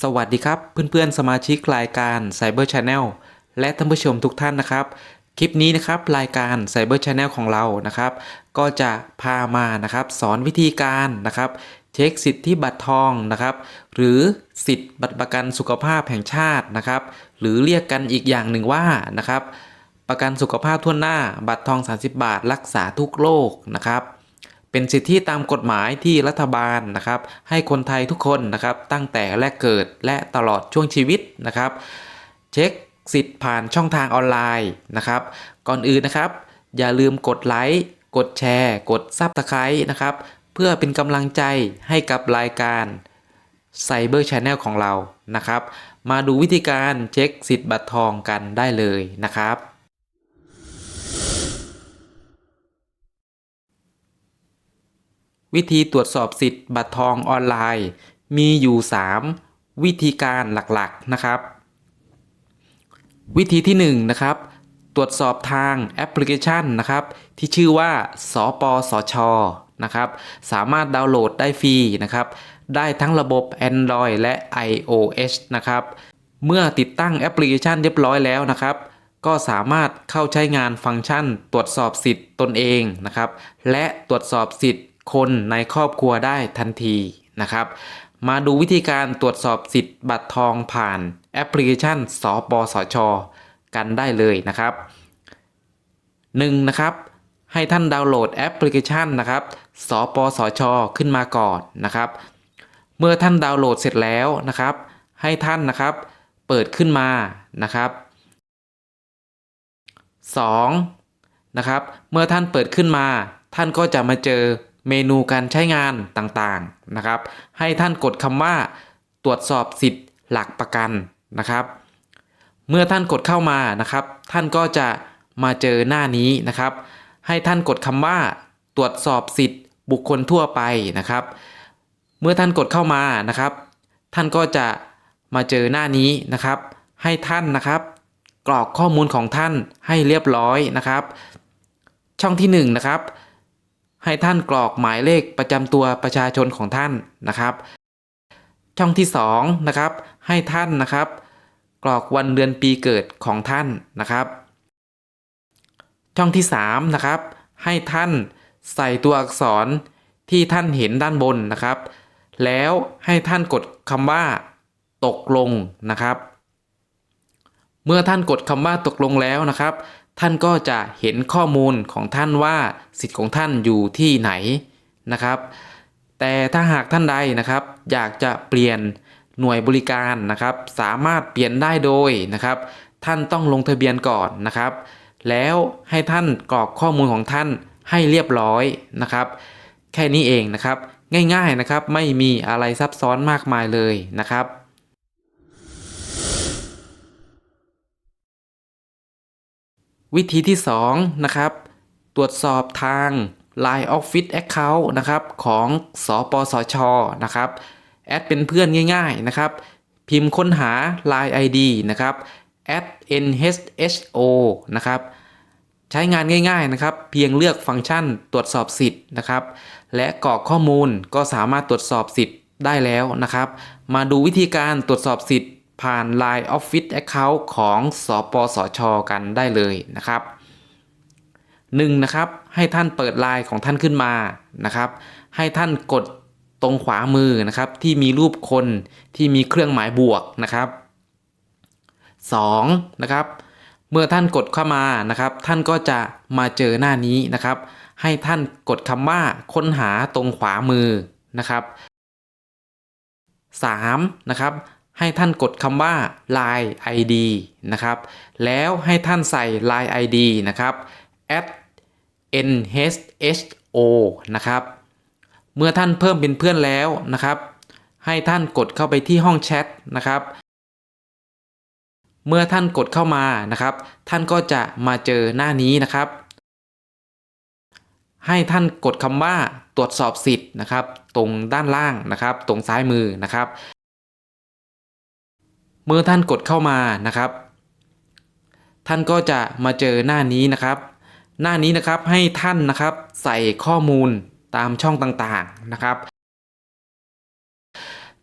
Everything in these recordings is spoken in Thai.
สวัสดีครับเพื่อนๆสมาชิกรายการ Cyber Channel และท่านผู้ชมทุกท่านนะครับ คลิปนี้นะครับรายการ Cyber Channel ของเรานะครับ ก็จะพามานะครับ สอนวิธีการนะครับ เช็คสิทธิบัตรทองนะครับ หรือสิทธิบัตรประกันสุขภาพแห่งชาตินะครับ หรือเรียกกันอีกอย่างหนึ่งว่านะครับ ประกันสุขภาพทั่วหน้า บัตรทอง 30 บาท รักษาทุกโรคนะครับ เป็นสิทธิตามกฎหมายที่รัฐบาลนะครับ ให้คนไทยทุกคนนะครับ ตั้งแต่แรกเกิดและตลอดช่วงชีวิตนะครับ เช็คสิทธิ์ผ่านช่องทางออนไลน์นะครับ ก่อนอื่นนะครับ อย่าลืมกดไลค์กดแชร์ กดซับสไครต์นะครับ เพื่อเป็นกำลังใจให้กับรายการ Cyber Channel ของเรานะครับ มาดูวิธีการเช็คสิทธิ์บัตรทองกันได้เลยนะครับ วิธีตรวจสอบสิทธิ์บัตรทองออนไลน์ มีอยู่ 3 วิธีการหลักๆนะครับ วิธีที่1นะครับ ตรวจสอบทางแอปพลิเคชันนะครับ ที่ชื่อว่าสปสชนะครับ สามารถดาวน์โหลดได้ฟรีนะครับ ได้ทั้งระบบ Android และ iOS นะครับ เมื่อติดตั้งแอปพลิเคชันเรียบร้อยแล้วนะครับก็สามารถเข้าใช้งานฟังก์ชัน ตรวจสอบสิทธิ์ตนเองนะครับ และตรวจสอบสิทธิ์ คนในครอบครัวได้ทันทีนะครับ มาดูวิธีการตรวจสอบสิทธิ์บัตรทองผ่านแอปพลิเคชันสปสช กันได้เลยนะครับ 1. นะครับให้ท่านดาวน์โหลดแอปพลิเคชันนะครับสปสช ขึ้นมาก่อนนะครับ เมื่อท่านดาวน์โหลดเสร็จแล้วนะครับ ให้ท่านนะครับเปิดขึ้นมานะครับ 2. นะครับ เมื่อท่านเปิดขึ้นมา ท่านก็จะมาเจอ เมนูการใช้งานต่างๆนะครับ ให้ท่านกดคำว่าตรวจสอบสิทธิ์หลักประกันนะครับ เมื่อท่านกดเข้ามานะครับ ท่านก็จะมาเจอหน้านี้นะครับ ให้ท่านกดคำว่า ตรวจสอบสิทธิ์บุคคลทั่วไปนะครับ เมื่อท่านกดเข้ามานะครับ ท่านก็จะมาเจอหน้านี้นะครับ ให้ท่านนะครับ กรอกข้อมูลของท่านให้เรียบร้อยนะครับ ช่องที่1นงนะครับ ให้ท่านกรอกหมายเลขประจำตัวประชาชนของท่านนะครับ ช่องที่2นะครับให้ท่านนะครับ กรอกวันเดือนปีเกิดของท่านนะครับ ช่องที่3นะครับให้ท่านใส่ตัวอักษรที่ท่านเห็นด้านบนนะครับ แล้วให้ท่านกดคำว่า ตกลงนะครับ เมื่อท่านกดคำว่าตกลงแล้วนะครับ ท่านก็จะเห็นข้อมูลของท่านว่าสิทธิ์ของท่านอยู่ที่ไหนนะครับ แต่ถ้าหากท่านใดนะครับ อยากจะเปลี่ยนหน่วยบริการนะครับ สามารถเปลี่ยนได้โดยนะครับ ท่านต้องลงทะเบียนก่อนนะครับ แล้วให้ท่านกรอกข้อมูลของท่านให้เรียบร้อยนะครับ แค่นี้เองนะครับ ง่ายๆนะครับ ไม่มีอะไรซับซ้อนมากมายเลยนะครับ วิธีที่2นะครับตรวจสอบทาง Line Office Account นะครับของสปสชนะครับแอดเป็นเพื่อนง่ายๆนะครับ พิมพ์ค้นหา Line ID นะครับ @nhso นะครับใช้งานง่ายๆนะครับ เพียงเลือกฟังก์ชันตรวจสอบสิทธิ์นะครับ และกรอกข้อมูลก็สามารถตรวจสอบสิทธิ์ได้แล้วนะครับ มาดูวิธีการตรวจสอบสิทธิ์ ผ่าน Line Office Account ของสปสชกันได้เลยนะครับ 1. นะครับให้ท่านเปิดไลน์ของท่านขึ้นมานะครับ ให้ท่านกดตรงขวามือนะครับ ที่มีรูปคนที่มีเครื่องหมายบวกนะครับ 2. นะครับ เมื่อท่านกดเข้ามานะครับ ท่านก็จะมาเจอหน้านี้นะครับ ให้ท่านกดคำว่าค้นหาตรงขวามือนะครับ 3. นะครับ ให้ท่านกดคำว่า Line ID นะครับ แล้วให้ท่านใส่ Line ID นะครับ at nhso นะครับ เมื่อท่านเพิ่มเป็นเพื่อนแล้วนะครับ ให้ท่านกดเข้าไปที่ห้องแชทนะครับ เมื่อท่านกดเข้ามานะครับ ท่านก็จะมาเจอหน้านี้นะครับ ให้ท่านกดคำว่าตรวจสอบสิทธิ์นะครับ ตรงด้านล่างนะครับ ตรงซ้ายมือนะครับ เมื่อท่านกดเข้ามานะครับ ท่านก็จะมาเจอหน้านี้นะครับ หน้านี้นะครับให้ท่านนะครับใส่ข้อมูลตามช่องต่างๆนะครับ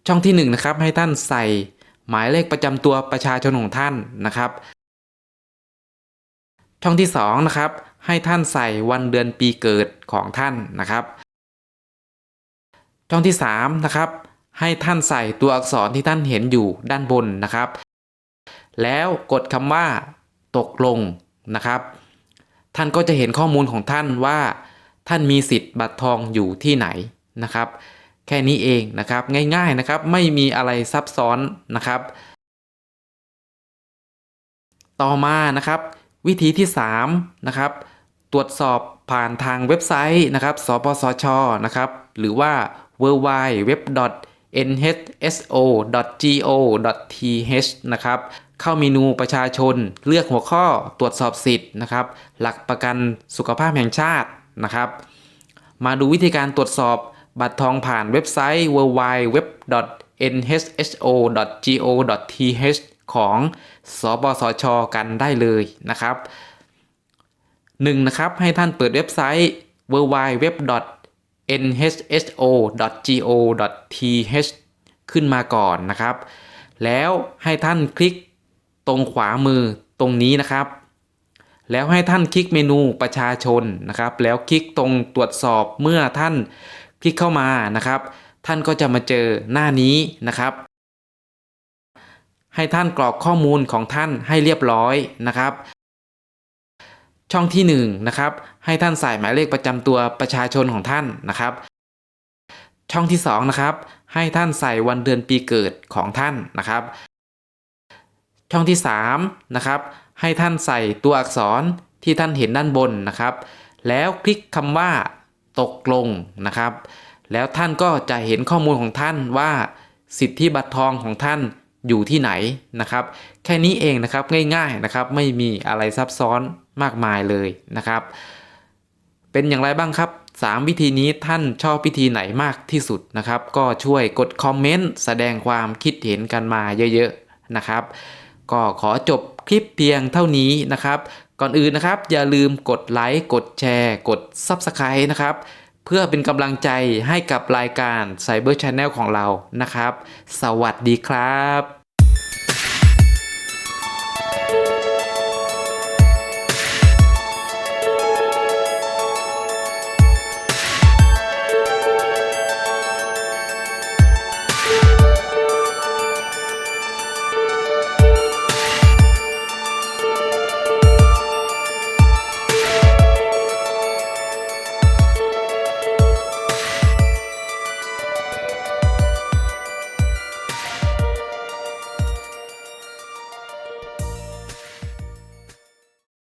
ช่องที่1นะครับให้ท่านใส่หมายเลขประจำตัวประชาชนของท่านนะครับ ช่องที่2นะครับให้ท่านใส่วันเดือนปีเกิดของท่านนะครับ ช่องที่3นะครับ ให้ท่านใส่ตัวอักษรที่ท่านเห็นอยู่ด้านบนนะครับ แล้วกดคำว่า ตกลงนะครับ ท่านก็จะเห็นข้อมูลของท่านว่า ท่านมีสิทธิ์บัตรทองอยู่ที่ไหนนะครับ แค่นี้เองนะครับง่ายๆนะครับไม่มีอะไรซับซ้อนนะครับ ต่อมานะครับวิธีที่3นะครับตรวจสอบผ่านทางเว็บไซต์นะครับ สปสชนะครับ หรือว่า w w w nhso.go.th นะครับเข้าเมนูประชาชนเลือกหัวข้อตรวจสอบสิทธิ์นะครับ หลักประกันสุขภาพแห่งชาตินะครับ มาดูวิธีการตรวจสอบบัตรทองผ่านเว็บไซต์ www.nhso.go.th ของสปสช กันได้เลยนะครับ 1. นะครับให้ท่านเปิดเว็บไซต์ www nhso.go.th ขึ้นมาก่อนนะครับ แล้วให้ท่านคลิกตรงขวามือตรงนี้นะครับ แล้วให้ท่านคลิกเมนูประชาชนนะครับ แล้วคลิกตรงตรวจสอบเมื่อท่านคลิกเข้ามานะครับ ท่านก็จะมาเจอหน้านี้นะครับ ให้ท่านกรอกข้อมูลของท่านให้เรียบร้อยนะครับ ช่องที่1นงนะครับ ให้ท่านใส่หมายเลขประจำตัวประชาชนของท่านนะครับ ช่องที่2นะครับ ให้ท่านใส่วันเดือนปีเกิดของท่านนะครับ ช่องที่3นะครับให้ท่านใส่ตัวอักษรที่ท่านเห็นด้านบนนะครับ แล้วคลิกคำว่าตกลงนะครับ แล้วท่านก็จะเห็นข้อมูลของท่านว่า สิทธิบัตรทองของท่านอยู่ที่ไหนนะครับ แค่นี้เองนะครับง่ายๆนะครับ ไม่มีอะไรซับซ้อน มากมายเลยนะครับ เป็นอย่างไรบ้างครับ 3 วิธีนี้ท่านชอบวิธีไหนมากที่สุดนะครับ ก็ช่วยกดคอมเมนต์แสดงความคิดเห็นกันมาเยอะๆนะครับ ก็ขอจบคลิปเพียงเท่านี้นะครับ ก่อนอื่นนะครับ อย่าลืมกดไลค์กดแชร์ กด Subscribe นะครับเพื่อเป็นกำลังใจให้กับรายการ Cyber Channel ของเรานะครับ สวัสดีครับ